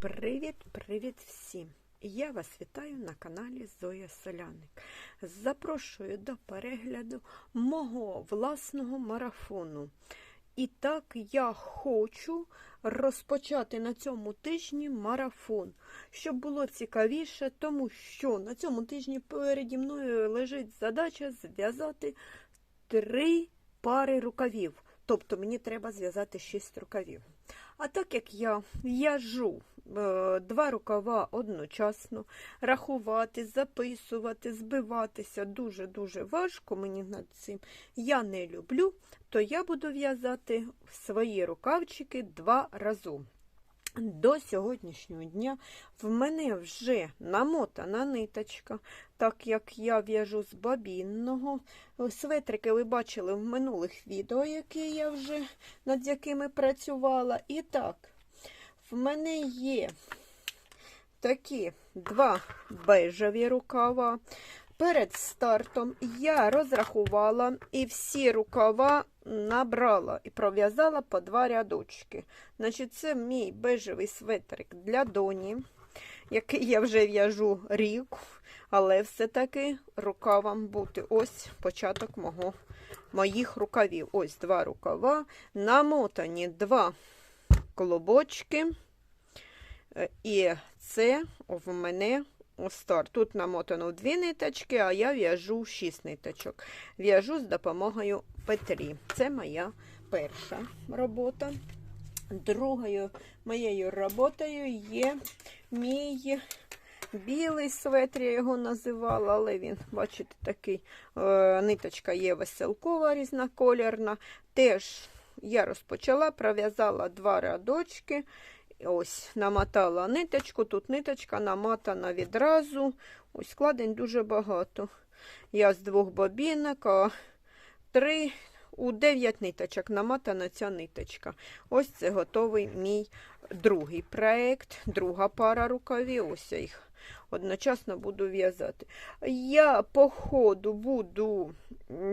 Привіт-привіт всім! Я вас вітаю на каналі Зоя Соляник. Запрошую до перегляду мого власного марафону. І так я хочу розпочати на цьому тижні марафон, щоб було цікавіше, тому що на цьому тижні переді мною лежить задача зв'язати три пари рукавів. Тобто мені треба зв'язати шість рукавів. А так як я в'яжу два рукава одночасно, рахувати, записувати, збиватися дуже-дуже важко мені над цим. Я не люблю, то я буду в'язати свої рукавчики два разом. До сьогоднішнього дня в мене вже намотана ниточка, так як я в'яжу з бабінного. Светрики ви бачили в минулих відео, які я вже над якими працювала. І так, в мене є такі два бежеві рукава. Перед стартом я розрахувала і всі рукава набрала і пров'язала по два рядочки. Значить, Це мій бежевий светрик для доні, який я вже в'яжу рік, але все-таки рукавам бути. Ось початок мого, моїх рукавів. Ось два рукава, намотані два колобочки. І це в мене Стар. Тут намотано дві ниточки, а я в'яжу шість ниточок. В'яжу з допомогою петлі. Це моя перша робота. Другою моєю роботою є мій білий светр, я його називала, але він, бачите, такий е, ниточка є веселкова, різнокольорна. Теж я розпочала, пров'язала два рядочки. Ось, намотала ниточку, тут ниточка намотана відразу. Ось складень дуже багато. Я з двох бобінок, а три, у дев'ять ниточок намотана ця ниточка. Ось це готовий мій другий проєкт, друга пара рукавів. Ось їх одночасно буду в'язати. Я по ходу буду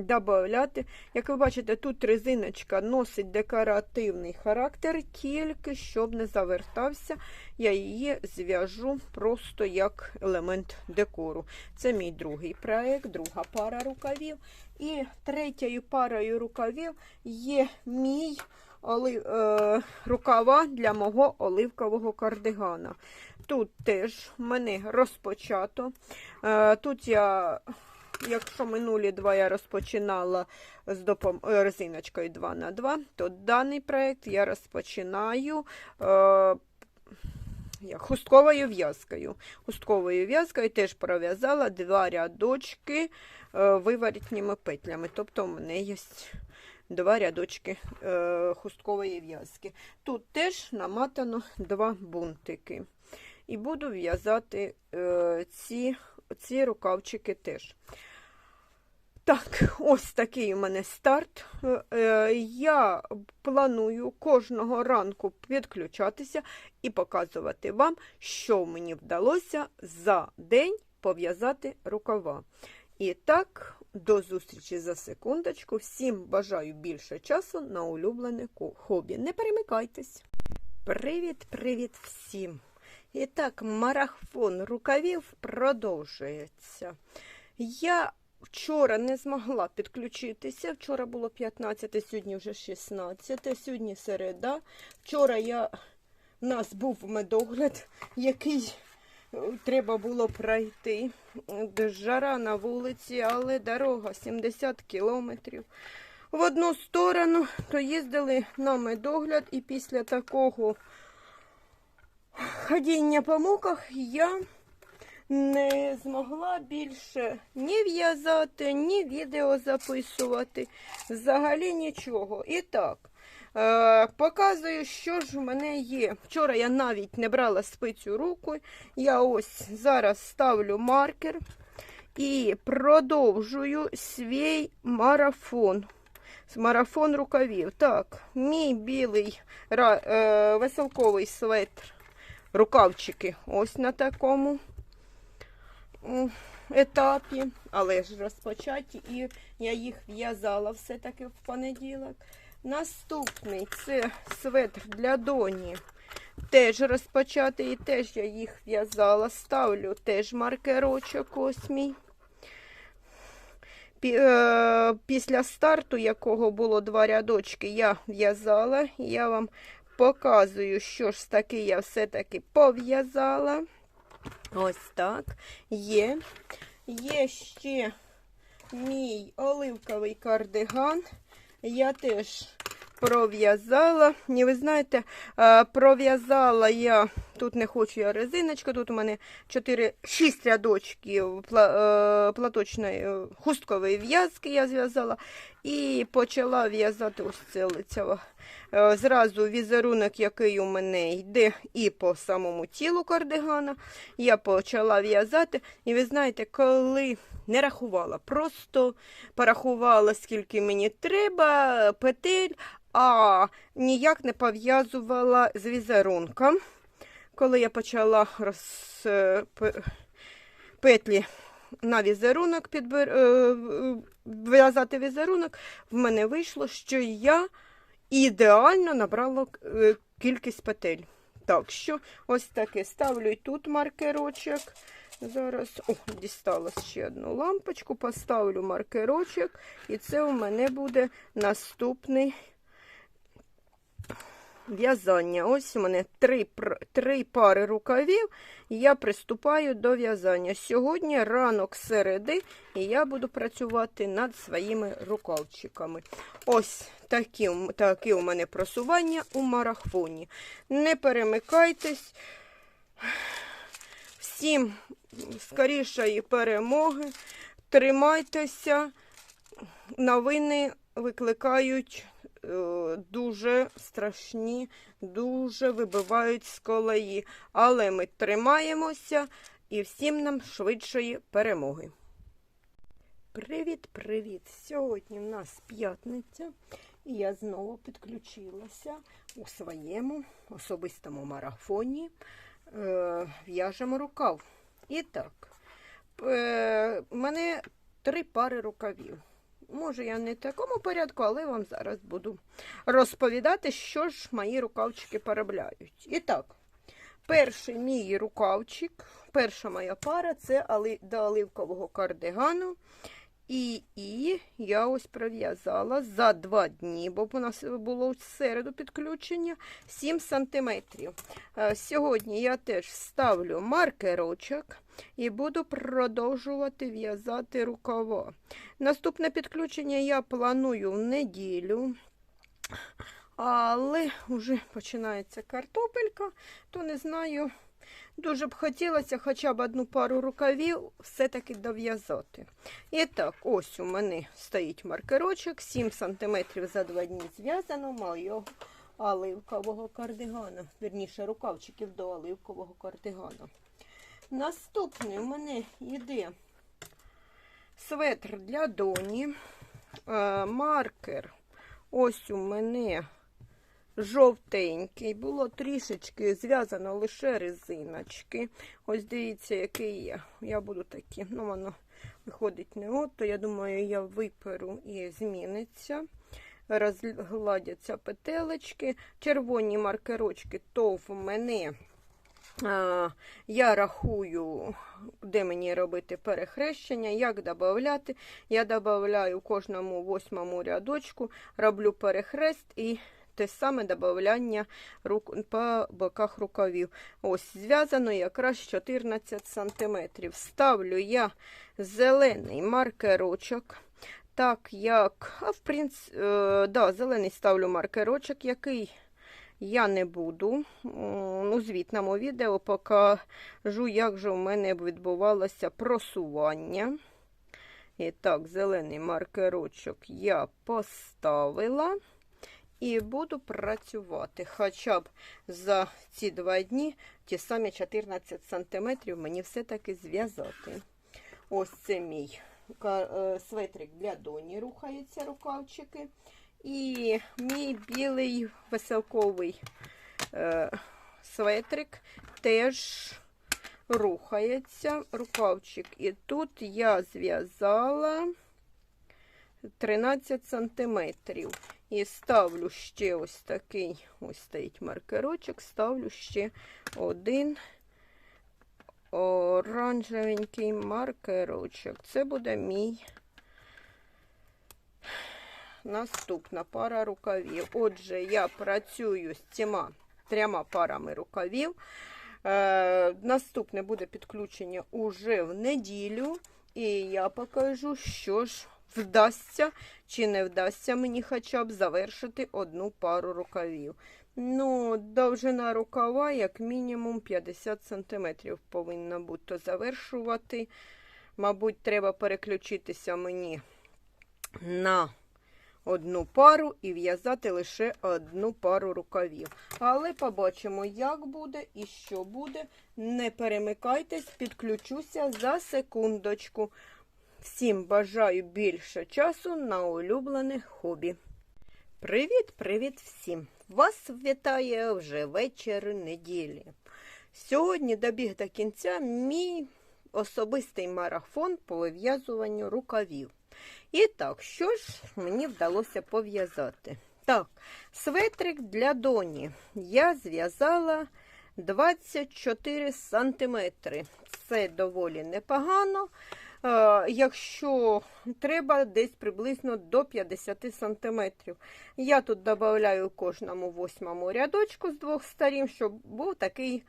додати, як ви бачите, тут резиночка носить декоративний характер, тільки щоб не завертався, я її зв'яжу просто як елемент декору. Це мій другий проєкт, друга пара рукавів. І третьою парою рукавів є мій олив, е, рукава для мого оливкового кардигана. Тут теж в мене розпочато. Е, тут я, якщо минулі два я розпочинала з допом... Е, резиночкою 2 на 2 то даний проєкт я розпочинаю. Е, як, хустковою в'язкою. Хустковою в'язкою теж пров'язала два рядочки е, виворітніми петлями. Тобто у мене є два рядочки е, хусткової в'язки. Тут теж наматано два бунтики. І буду в'язати е, ці, ці рукавчики теж. Так, ось такий у мене старт. Е, я планую кожного ранку підключатися і показувати вам, що мені вдалося за день пов'язати рукава. І так, до зустрічі за секундочку. Всім бажаю більше часу на улюблене хобі. Не перемикайтесь. Привіт-привіт всім! І так, марафон рукавів продовжується. Я вчора не змогла підключитися. Вчора було 15, сьогодні вже 16, сьогодні середа. Вчора я, у нас був медогляд, який треба було пройти. Жара на вулиці, але дорога 70 кілометрів. В одну сторону то їздили на медогляд, і після такого ходіння по муках я не змогла більше ні в'язати, ні відео записувати. Взагалі нічого. І так, е, показую, що ж в мене є. Вчора я навіть не брала спицю руку. Я ось зараз ставлю маркер і продовжую свій марафон. Марафон рукавів. Так, мій білий е, веселковий светр, рукавчики ось на такому етапі, але ж розпочаті, і я їх в'язала все-таки в понеділок. Наступний це светр для доні. теж розпочати, і теж я їх в'язала. Ставлю теж маркерочок ось мій. Е, Після старту, якого було два рядочки, я в'язала. Я вам показую, що ж таки я все-таки пов'язала. Ось так. Є. Є ще мій оливковий кардиган. Я теж пров'язала. І ви знаєте, е, пров'язала я, тут не хочу я резиночку, тут у мене 4, 6 рядочків е, платочної е, хусткової в'язки я зв'язала. І почала в'язати ось це лицево. Е, Зразу візерунок, який у мене йде і по самому тілу кардигана. Я почала в'язати. І ви знаєте, коли не рахувала, просто порахувала, скільки мені треба, петель, а ніяк не пов'язувала з візерунком. Коли я почала роз... петлі на візерунок підбир... е, в'язати візерунок, в мене вийшло, що я ідеально набрала е, кількість петель. Так що ось таке ставлю і тут маркерочок. Зараз, о, дістала ще одну лампочку, поставлю маркерочок, і це у мене буде наступний в'язання. Ось у мене три, три пари рукавів, і я приступаю до в'язання. Сьогодні ранок середи, і я буду працювати над своїми рукавчиками. Ось такі, такі у мене просування у марафоні. Не перемикайтесь. Всім скорішої перемоги. Тримайтеся. Новини викликають дуже страшні, дуже вибивають з колеї. Але ми тримаємося і всім нам швидшої перемоги. Привіт-привіт! Сьогодні в нас п'ятниця, і я знову підключилася у своєму особистому марафоні. Е, в'яжемо рукав. І так, е, мене три пари рукавів. Може, я не в такому порядку, але вам зараз буду розповідати, що ж мої рукавчики переробляють. І так, перший мій рукавчик, перша моя пара це до оливкового кардигану. І, і я ось пров'язала за два дні, бо у нас було в середу підключення 7 сантиметрів. Е, Сьогодні я теж ставлю маркерочок і буду продовжувати в'язати рукава. Наступне підключення я планую в неділю. Але вже починається картопелька, то не знаю. Дуже б хотілося хоча б одну пару рукавів все-таки дов'язати. І так, ось у мене стоїть маркерочок, 7 см за два дні зв'язано мого оливкового кардигана. Вірніше, рукавчиків до оливкового кардигана. Наступний у мене йде светр для доні, е, маркер. Ось у мене жовтенький. Було трішечки зв'язано лише резиночки. Ось дивіться, який є. Я буду такі. Ну, воно виходить не от, то я думаю, я виперу і зміниться. Розгладяться петелечки. Червоні маркерочки, то в мене. Я рахую, де мені робити перехрещення, як додати. Я додаю кожному восьмому рядочку, роблю перехрест і те саме додавання рук, по боках рукавів. Ось зв'язано якраз 14 см. Ставлю я зелений маркерочок. Так як, а в принципі, е, да, зелений ставлю маркерочок, який я не буду. У звітному відео покажу, як же у мене відбувалося просування. І так, зелений маркерочок я поставила. І буду працювати хоча б за ці два дні ті самі 14 сантиметрів мені все-таки зв'язати. Ось це мій е, светрик для доні рухаються рукавчики. І мій білий веселковий е, светрик теж рухається рукавчик. І тут я зв'язала 13 сантиметрів. І ставлю ще ось такий, ось стоїть маркерочок, ставлю ще один оранжевенький маркерочок. Це буде мій наступна пара рукавів. Отже, я працюю з цими трьома парами рукавів. Е, наступне буде підключення уже в неділю. І я покажу, що ж вдасться чи не вдасться мені хоча б завершити одну пару рукавів. Ну, довжина рукава, як мінімум 50 см повинна бути завершувати. Мабуть, треба переключитися мені на одну пару і в'язати лише одну пару рукавів. Але побачимо, як буде і що буде. Не перемикайтесь, підключуся за секундочку. Всім бажаю більше часу на улюблене хобі. Привіт-привіт всім! Вас вітає вже вечір неділі. Сьогодні добіг до кінця мій особистий марафон по вив'язуванню рукавів. І так, що ж мені вдалося пов'язати? Так, светрик для доні я зв'язала 24 сантиметри. Це доволі непогано. Е, Якщо треба, десь приблизно до 50 сантиметрів. Я тут додаю кожному восьмому рядочку з двох сторін, щоб був такий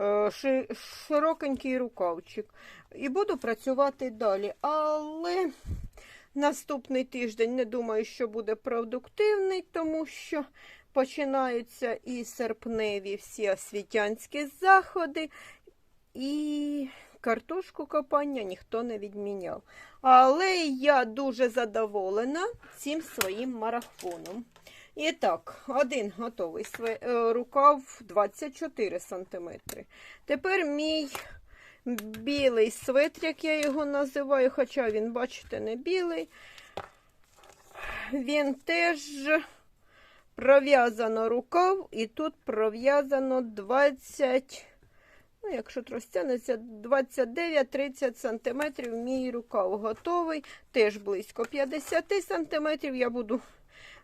е, ши- широкенький рукавчик. І буду працювати далі. Але наступний тиждень не думаю, що буде продуктивний, тому що починаються і серпневі всі освітянські заходи, і картошку копання ніхто не відміняв. Але я дуже задоволена цим своїм марафоном. І так, один готовий е, рукав 24 см. Тепер мій білий свитр, як я його називаю, хоча він, бачите, не білий. Він теж пров'язано рукав, і тут пров'язано 20, ну, якщо розтягнеться, 29-30 см мій рукав готовий. Теж близько 50 см. Я буду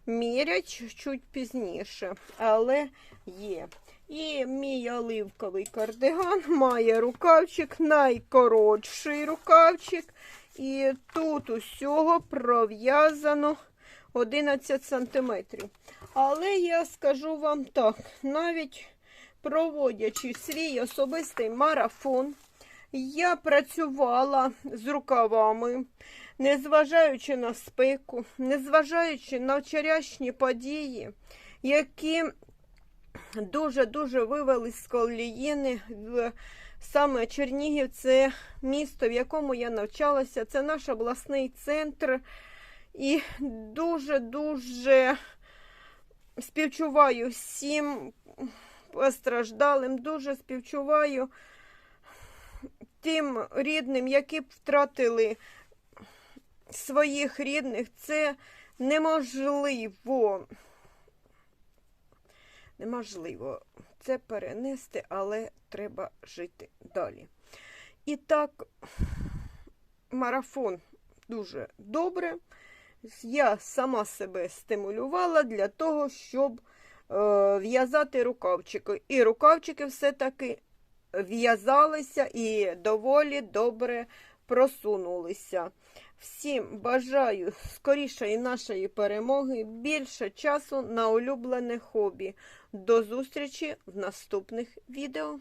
міряти чуть пізніше, але є. І мій оливковий кардиган має рукавчик, найкоротший рукавчик. І тут усього пров'язано 11 сантиметрів. Але я скажу вам так, навіть проводячи свій особистий марафон, я працювала з рукавами, незважаючи на спеку, незважаючи на вчорашні події, які дуже-дуже вивели з коліїни. в- Саме Чернігів це місто, в якому я навчалася. Це наш обласний центр. І дуже-дуже співчуваю всім постраждалим, дуже співчуваю тим рідним, які б втратили своїх рідних. Це неможливо. Неможливо це перенести, але треба жити далі. І так, марафон дуже добре. Я сама себе стимулювала для того, щоб е, в'язати рукавчики. І рукавчики все-таки в'язалися і доволі добре просунулися. Всім бажаю скорішої нашої перемоги, більше часу на улюблене хобі. До зустрічі в наступних відео.